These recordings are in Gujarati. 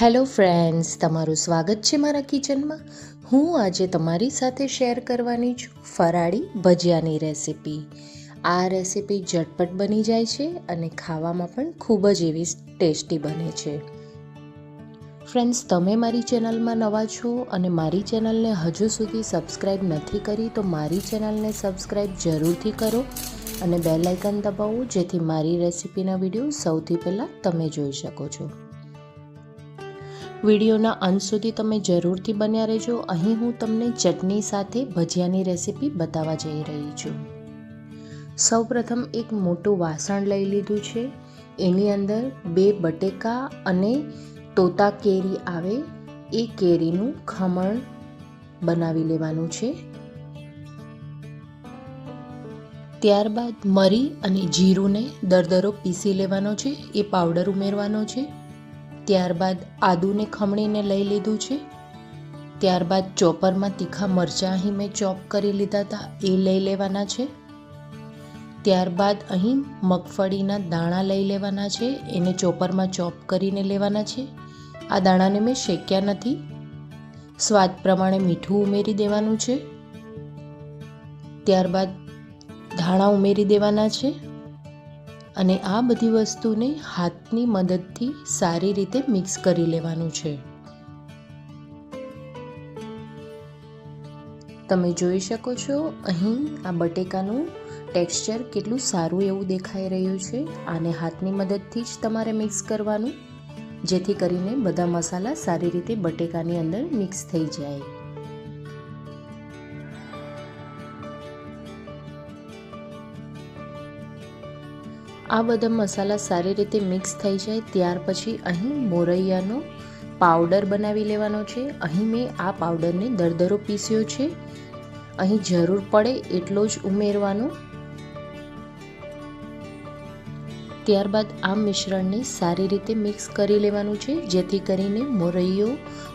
હેલો ફ્રેન્ડ્સ, તમારું સ્વાગત છે મારા કિચનમાં. હું આજે તમારી સાથે શેર કરવાની છું ફરાળી ભજીયાની રેસિપી. આ રેસિપી ઝટપટ બની જાય છે અને ખાવામાં પણ ખૂબ જ એવી ટેસ્ટી બને છે. ફ્રેન્ડ્સ, તમે મારી ચેનલમાં નવા છો અને મારી ચેનલને હજુ સુધી સબસ્ક્રાઈબ નથી કરી તો મારી ચેનલને સબસ્ક્રાઈબ જરૂરથી કરો અને બેલ આઇકન દબાવો જેથી મારી રેસિપીના વીડિયો સૌથી પહેલાં તમે જોઈ શકો છો. વિડીયોના અંત સુધી તમે જરૂરથી બન્યા રહેજો. અહીં હું તમને ચટણી સાથે ભજીયાની રેસીપી બતાવવા જઈ રહી છું. સૌપ્રથમ એક મોટું વાસણ લઈ લીધું છે. એની અંદર બે બટેકા અને તોતા કેરી આવે. એ કેરીનું ખમણ બનાવી લેવાનું છે. ત્યારબાદ મરી અને જીરુંને દરદરો પીસી લેવાનો છે. એ પાવડર ઉમેરવાનો છે. ત્યારબાદ આદુને ખમણીને લઈ લીધું છે. ત્યારબાદ ચોપરમાં તીખા મરચાં અહીં મેં ચોપ કરી લીધા હતા, એ લઈ લેવાના છે. ત્યારબાદ અહીં મગફળીના દાણા લઈ લેવાના છે, એને ચોપરમાં ચોપ કરીને લેવાના છે. આ દાણાને મેં શેક્યા નથી. સ્વાદ પ્રમાણે મીઠું ઉમેરી દેવાનું છે. ત્યારબાદ ધાણા ઉમેરી દેવાના છે. અને આ બધી વસ્તુને હાથની મદદથી સારી રીતે મિક્સ કરી લેવાનું છે. તમે જોઈ શકો છો, અહીં આ બટેકાનું ટેક્સચર કેટલું સારું એવું દેખાઈ રહ્યું છે. આને હાથની મદદથી જ તમારે મિક્સ કરવાનું, જેથી કરીને બધા મસાલા સારી રીતે બટેકાની અંદર મિક્સ થઈ જાય. આ બધા મસાલા સારી રીતે મિક્સ થઈ જાય, ત્યાર પછી અહીં મોરૈયાનો પાવડર બનાવી લેવાનો છે. અહીં મેં આ પાવડરને દરદરો પીસ્યો છે. અહીં જરૂર પડે એટલો જ ઉમેરવાનો. ત્યારબાદ આ મિશ્રણને સારી રીતે મિક્સ કરી લેવાનું છે, જેથી કરીને મોરૈયો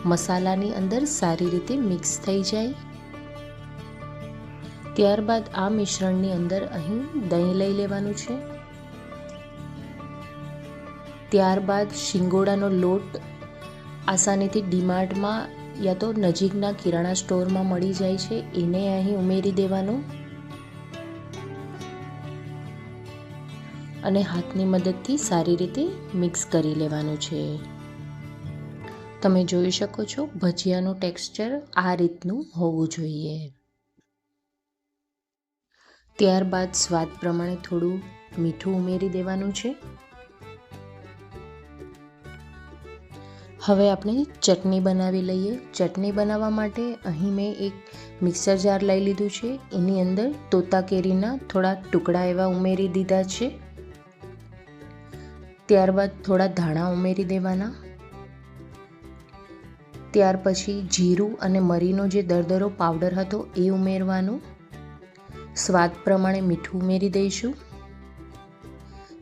મસાલાની અંદર સારી રીતે મિક્સ થઈ જાય. ત્યારબાદ આ મિશ્રણની અંદર અહીં દહીં લઈ લેવાનું છે. ત્યારબાદ શિંગોડાનો લોટ આસાનીથી ડીમાર્ટમાં યા તો નજીકના કિરાણા સ્ટોરમાં મળી જાય છે. એને અહીં ઉમેરી દેવાનો. અને હાથની મદદથી સારી રીતે મિક્સ કરી લેવાનું છે. તમે જોઈ શકો છો ભજીયાનું ટેક્સચર આ રીતનું હોવું જોઈએ. ત્યારબાદ સ્વાદ પ્રમાણે થોડું મીઠું ઉમેરી દેવાનું છે. હવે આપણે ચટણી બનાવી લઈએ. ચટણી બનાવવા માટે અહીં મેં એક મિક્સર જાર લઈ લીધું છે. એની અંદર તોતા કેરીના થોડા ટુકડા એવા ઉમેરી દીધા છે. ત્યારબાદ થોડા ધાણા ઉમેરી દેવાના. ત્યાર પછી જીરું અને મરીનો જે દરદરો પાવડર હતો એ ઉમેરવાનો. સ્વાદ પ્રમાણે મીઠું ઉમેરી દઈશું.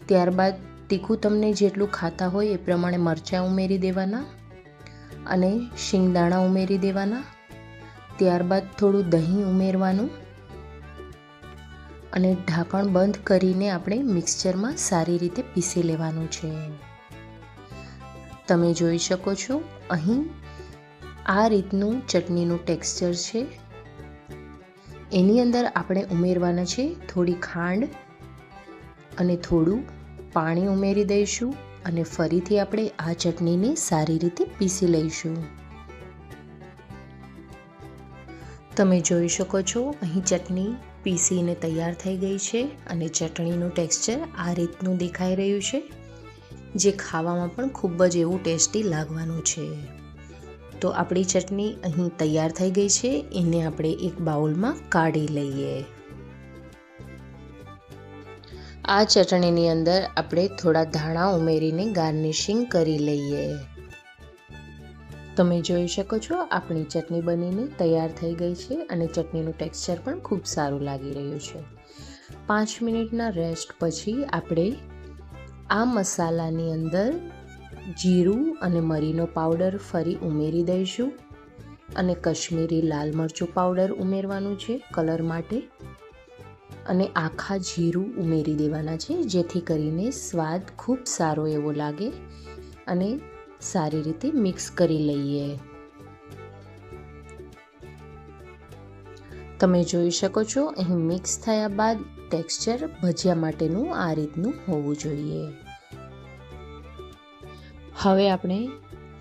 ત્યારબાદ તીખું તમને જેટલું ખાતા હોય એ પ્રમાણે મરચાં ઉમેરી દેવાના અને શિંગદાણા ઉમેરી દેવાના. ત્યારબાદ થોડું દહીં ઉમેરવાનું અને ઢાંકણ બંધ કરીને આપણે મિક્સચરમાં સારી રીતે પીસી લેવાનું છે. તમે જોઈ શકો છો, અહીં આ રીતનું ચટણીનું ટેક્સચર છે. એની અંદર આપણે ઉમેરવાના છે થોડી ખાંડ અને થોડું પાણી ઉમેરી દઈશું અને ફરીથી આપણે આ ચટણીને સારી રીતે પીસી લઈશું. તમે જોઈ શકો છો, અહીં ચટણી પીસીને તૈયાર થઈ ગઈ છે અને ચટણીનું ટેક્સચર આ રીતનું દેખાઈ રહ્યું છે, જે ખાવામાં પણ ખૂબ જ એવું ટેસ્ટી લાગવાનું છે. તો આપણી ચટણી અહીં તૈયાર થઈ ગઈ છે, એને આપણે એક બાઉલમાં કાઢી લઈએ. આ ચટણીની અંદર આપણે થોડા ધાણા ઉમેરીને ગાર્નિશિંગ કરી લઈએ. તમે જોઈ શકો છો, આપણી ચટણી બનીને તૈયાર થઈ ગઈ છે અને ચટણીનું ટેક્સચર પણ ખૂબ સારું લાગી રહ્યું છે. પાંચ મિનિટના રેસ્ટ પછી આપણે આ મસાલાની અંદર જીરું અને મરીનો પાવડર ફરી ઉમેરી દઈશું. અને કશ્મીરી લાલ મરચું પાવડર ઉમેરવાનું છે, કલર માટે. અને આખા જીરું ઉમેરી દેવાના છે, જેથી કરીને સ્વાદ ખૂબ સારો એવો લાગે અને સારી રીતે મિક્સ કરી લઈએ. તમે જોઈ શકો છો, અહીં મિક્સ થયા બાદ ટેક્સચર ભજીયા માટેનું આ રીતનું હોવું જોઈએ. હવે આપણે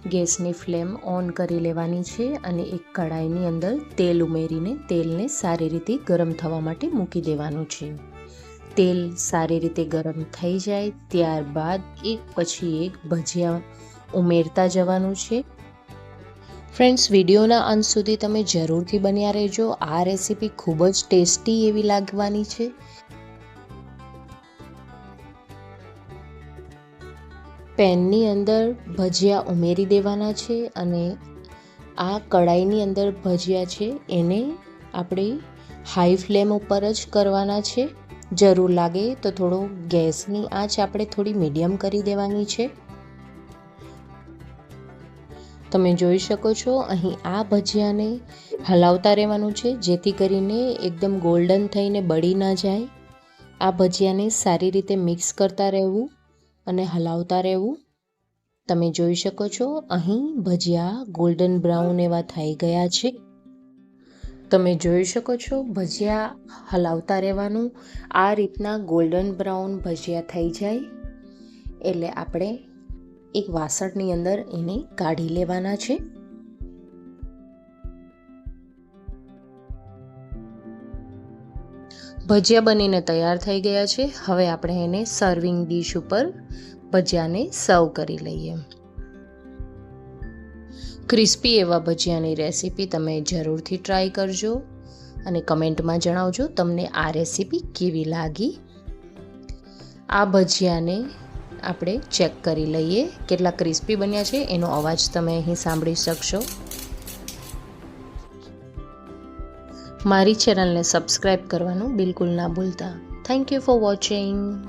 ગેસની ફ્લેમ ઓન કરી લેવાની છે અને એક કડાઈની અંદર તેલ ઉમેરીને તેલને સારી રીતે ગરમ થવા માટે મૂકી દેવાનું છે. તેલ સારી રીતે ગરમ થઈ જાય ત્યારબાદ એક પછી એક ભજીયા ઉમેરતા જવાનું છે. ફ્રેન્ડ્સ, વિડીયોના અંત સુધી તમે જરૂરથી બન્યા રહેજો. આ રેસીપી ખૂબ જ ટેસ્ટી એવી લાગવાની છે. પેનની અંદર ભજીયા ઉમેરી દેવાના છે અને આ કડાઈની અંદર ભજીયા છે, એને આપણે હાઈ ફ્લેમ ઉપર જ કરવાના છે. જરૂર લાગે તો થોડો ગેસની આંચ આપણે થોડી મીડિયમ કરી દેવાની છે. તમે જોઈ શકો છો, અહીં આ ભજીયાને હલાવતા રહેવાનું છે, જેથી કરીને એકદમ ગોલ્ડન થઈને બળી ના જાય. આ ભજીયાને સારી રીતે મિક્સ કરતા રહેવું. અને હલાવતા રહેવું. તમે જોઈ શકો છો, અહીં ભજીયા ગોલ્ડન બ્રાઉન એવા થઈ ગયા છે. તમે જોઈ શકો છો, ભજીયા હલાવતા રહેવાનું. આ રીતના ગોલ્ડન બ્રાઉન ભજીયા થઈ જાય. એટલે આપણે એક વાસણની અંદર એને કાઢી લેવાના છે. ભજીયા બનીને તૈયાર થઈ ગયા છે. હવે આપણે એને સર્વિંગ ડીશ ઉપર ભજીયાને સર્વ કરી લઈએ. ક્રિસ્પી એવા ભજીયાની રેસીપી તમે જરૂરથી ટ્રાય કરજો અને કમેન્ટમાં જણાવજો તમને આ રેસીપી કેવી લાગી. આ ભજીયાને આપણે ચેક કરી લઈએ. કેટલા ક્રિસ્પી બન્યા છે એનો અવાજ તમે અહીં સાંભળી શકશો. મારી ચેનલને સબસ્ક્રાઈબ કરવાનું બિલકુલ ના ભૂલતા. Thank you for watching